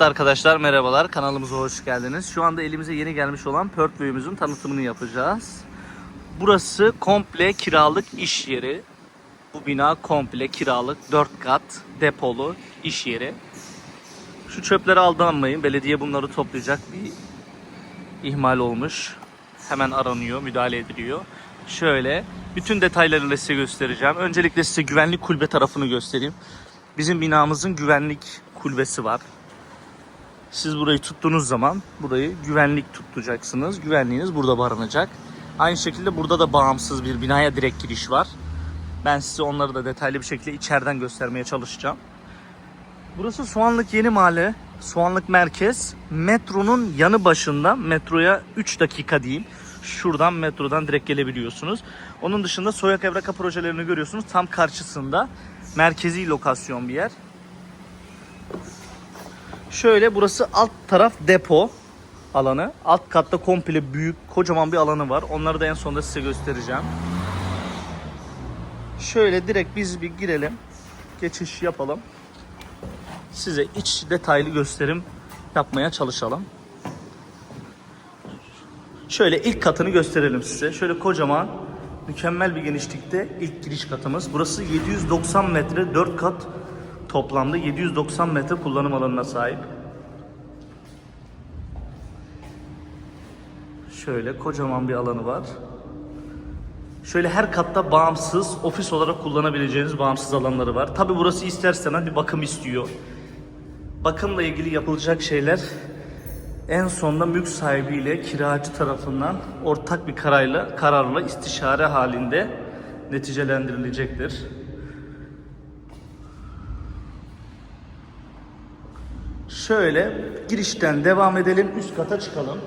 Arkadaşlar merhabalar kanalımıza hoş geldiniz. Şu anda elimize yeni gelmiş olan Pertvöy'ümüzün tanıtımını yapacağız. Burası komple kiralık iş yeri. Bu bina komple kiralık 4 kat depolu iş yeri. Şu çöplere aldanmayın. Belediye bunları toplayacak bir ihmal olmuş. Hemen aranıyor, müdahale ediliyor. Şöyle bütün detaylarıyla size göstereceğim. Öncelikle size güvenlik kulübe tarafını göstereyim. Bizim binamızın güvenlik kulübesi var. Siz burayı tuttuğunuz zaman burayı güvenlik tutacaksınız. Güvenliğiniz burada barınacak. Aynı şekilde burada da bağımsız bir binaya direkt giriş var. Ben size onları da detaylı bir şekilde içeriden göstermeye çalışacağım. Burası Soğanlık Yeni Mahalle, Soğanlık Merkez. Metronun yanı başında metroya 3 dakika diyeyim. Şuradan metrodan direkt gelebiliyorsunuz. Onun dışında Soyak Evraka projelerini görüyorsunuz. Tam karşısında merkezi lokasyon bir yer. Şöyle burası alt taraf depo alanı. Alt katta komple büyük kocaman bir alanı var. Onları da en sonunda size göstereceğim. Şöyle direkt biz bir girelim. Geçiş yapalım. Size iç detaylı gösterim yapmaya çalışalım. Şöyle ilk katını gösterelim size. Şöyle kocaman mükemmel bir genişlikte ilk giriş katımız. Burası 790 metre 4 kat toplamda 790 metre kullanım alanına sahip. Şöyle kocaman bir alanı var. Şöyle her katta bağımsız ofis olarak kullanabileceğiniz bağımsız alanları var. Tabi burası ister istemez bir bakım istiyor. Bakımla ilgili yapılacak şeyler en sonunda mülk sahibiyle kiracı tarafından ortak bir kararla, kararla istişare halinde neticelendirilecektir. Şöyle girişten devam edelim. Üst kata çıkalım.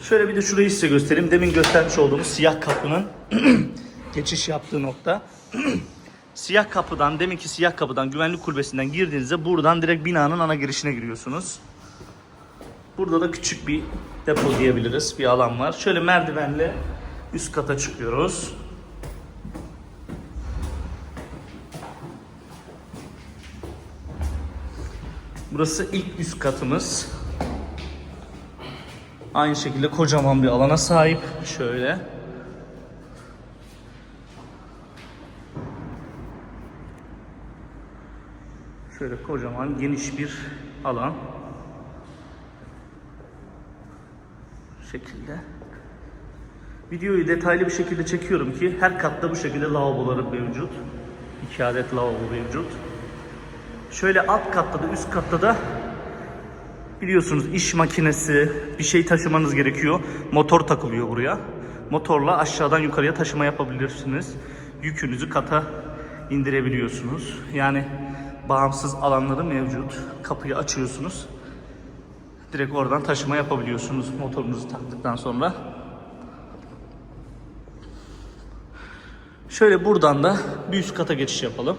Şöyle bir de şurayı size göstereyim. Demin göstermiş olduğumuz siyah kapının geçiş yaptığı nokta. siyah kapıdan, deminki siyah kapıdan, güvenlik kulübesinden girdiğinizde buradan direkt binanın ana girişine giriyorsunuz. Burada da küçük bir depo diyebiliriz. Bir alan var. Şöyle merdivenle üst kata çıkıyoruz. Burası ilk üst katımız. Aynı şekilde kocaman bir alana sahip. Şöyle. Şöyle kocaman geniş bir alan. Şekilde. Videoyu detaylı bir şekilde çekiyorum ki her katta bu şekilde lavaboları mevcut. İki adet lavabo mevcut. Şöyle alt katta da üst katta da biliyorsunuz iş makinesi bir şey taşımanız gerekiyor. Motor takılıyor buraya. Motorla aşağıdan yukarıya taşıma yapabilirsiniz. Yükünüzü kata indirebiliyorsunuz. Yani bağımsız alanları mevcut. Kapıyı açıyorsunuz. Direkt oradan taşıma yapabiliyorsunuz motorunuzu taktıktan sonra. Şöyle buradan da bir üst kata geçiş yapalım.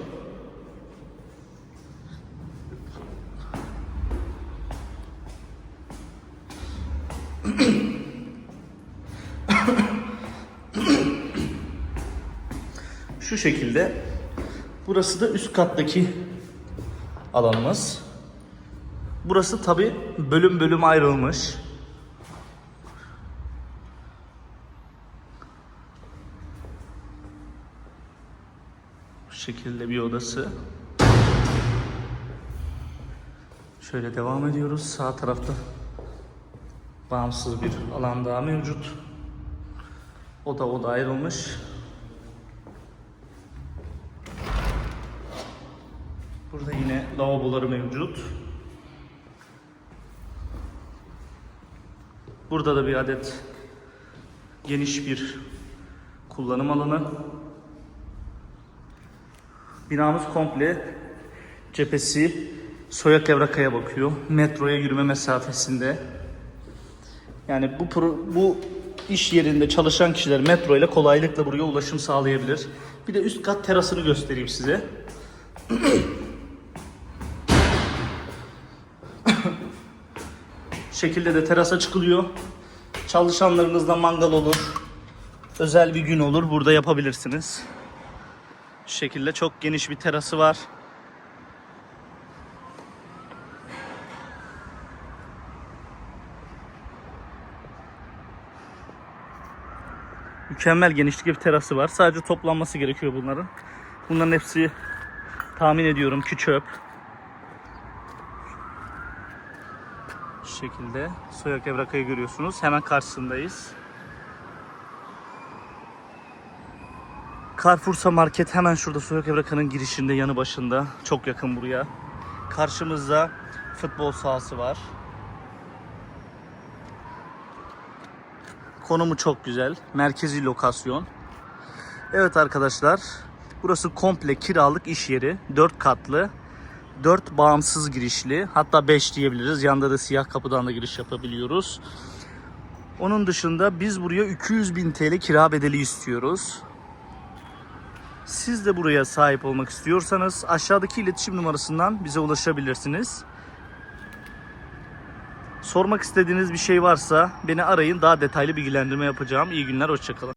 Şu şekilde. Burası da üst kattaki alanımız. Burası tabi bölüm bölüm ayrılmış. Bu şekilde bir odası. Şöyle devam ediyoruz. Sağ tarafta bağımsız bir alan daha mevcut. Oda oda ayrılmış. Burada yine lavaboları mevcut. Burada da bir adet geniş bir kullanım alanı. Binamız komple cephesi Soyak Evraka'ya bakıyor. Metroya yürüme mesafesinde. Yani bu bu iş yerinde çalışan kişiler metro ile kolaylıkla buraya ulaşım sağlayabilir. Bir de üst kat terasını göstereyim size. şekilde de terasa çıkılıyor. Çalışanlarınızla mangal olur. Özel bir gün olur. Burada yapabilirsiniz. Şu şekilde çok geniş bir terası var. Mükemmel genişlikte bir terası var. Sadece toplanması gerekiyor bunların. Bunların hepsi tahmin ediyorum ki çöp. Şekilde Soyak Evraka'yı görüyorsunuz. Hemen karşısındayız. Carrefour'sa market hemen şurada Soyak Evraka'nın girişinde yanı başında. Çok yakın buraya. Karşımızda futbol sahası var. Konumu çok güzel. Merkezi lokasyon. Evet arkadaşlar. Burası komple kiralık iş yeri. 4 katlı. 4 bağımsız girişli. Hatta 5 diyebiliriz. Yanda da siyah kapıdan da giriş yapabiliyoruz. Onun dışında biz buraya 200 bin TL kira bedeli istiyoruz. Siz de buraya sahip olmak istiyorsanız aşağıdaki iletişim numarasından bize ulaşabilirsiniz. Sormak istediğiniz bir şey varsa beni arayın. Daha detaylı bilgilendirme yapacağım. İyi günler, hoşçakalın.